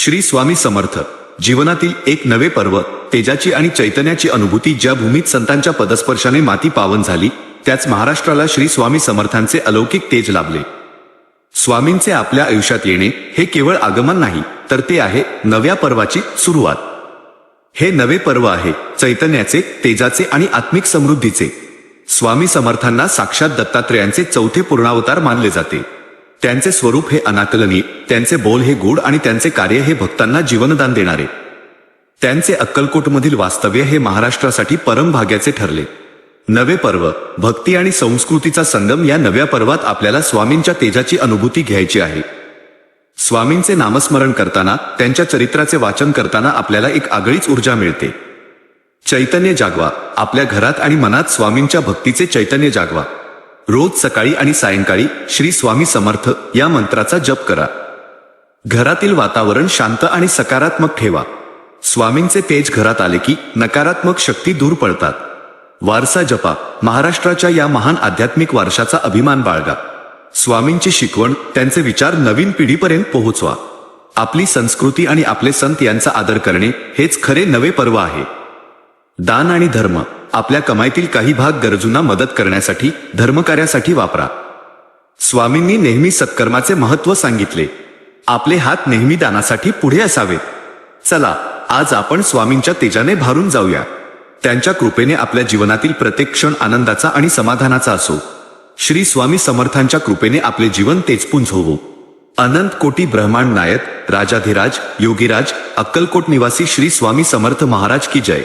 श्री स्वामी समर्थ. जीवनातील एक नवे पर्व तेजाची आणि चैतन्याची अनुभूती ज्या भूमीत संतांच्या पदस्पर्शाने माती पावन झाली त्याच महाराष्ट्राला श्री स्वामी समर्थांचे अलौकिक तेज लाभले. स्वामींचे आपल्या आयुष्यात येणे हे केवळ आगमन नाही तर ते आहे नव्या पर्वाची सुरुवात. हे नवे पर्व आहे चैतन्याचे तेजाचे आणि आत्मिक समृद्धीचे. स्वामी समर्थांना साक्षात दत्तात्रेयांचे चौथे पूर्णावतार मानले जाते. त्यांचे स्वरूप हे अनाकलनीय त्यांचे बोल हे गूढ आणि त्यांचे कार्य हे भक्तांना जीवनदान देणारे. त्यांचे अक्कलकोटमधील वास्तव्य हे महाराष्ट्रासाठी परमभाग्याचे ठरले. नवे पर्व भक्ती आणि संस्कृतीचा संगम या नव्या पर्वात आपल्याला स्वामींच्या तेजाची अनुभूती घ्यायची आहे. स्वामींचे नामस्मरण करताना त्यांच्या चरित्राचे वाचन करताना आपल्याला एक आगळीच ऊर्जा मिळते. चैतन्य जागवा आपल्या घरात आणि मनात स्वामींच्या भक्तीचे चैतन्य जागवा. रोज सकाळी आणि सायंकाळी श्री स्वामी समर्थ या मंत्राचा जप करा. घरातील वातावरण शांत आणि सकारात्मक ठेवा. स्वामींचे तेज घरात आले की नकारात्मक शक्ती दूर पळतात. वारसा जपा. महाराष्ट्राच्या या महान आध्यात्मिक वारशाचा अभिमान बाळगा. स्वामींची शिकवण त्यांचे विचार नवीन पिढीपर्यंत पोहोचवा. आपली संस्कृती आणि आपले संत यांचा आदर करणे हेच खरे नवे पर्व आहे. दान आणि धर्म. आपल्या कमाईतील काही भाग गरजूंना मदत करण्यासाठी धर्मकार्यासाठी वापरा. स्वामींनी नेहमी सत्कर्माचे महत्त्व सांगितले. आपले हात नेहमी दानासाठी पुढे असावेत. चला आज आपण स्वामींच्या तेजाने भारून जाऊया. त्यांच्या कृपेने आपल्या जीवनातील प्रत्येक क्षण आनंदाचा आणि समाधानाचा असो. श्री स्वामी समर्थांच्या कृपेने आपले जीवन तेजपुंज होवो अनंत कोटी ब्रह्मांड नायक राजाधिराज योगीराज अक्कलकोट निवासी श्री स्वामी समर्थ महाराज की जय.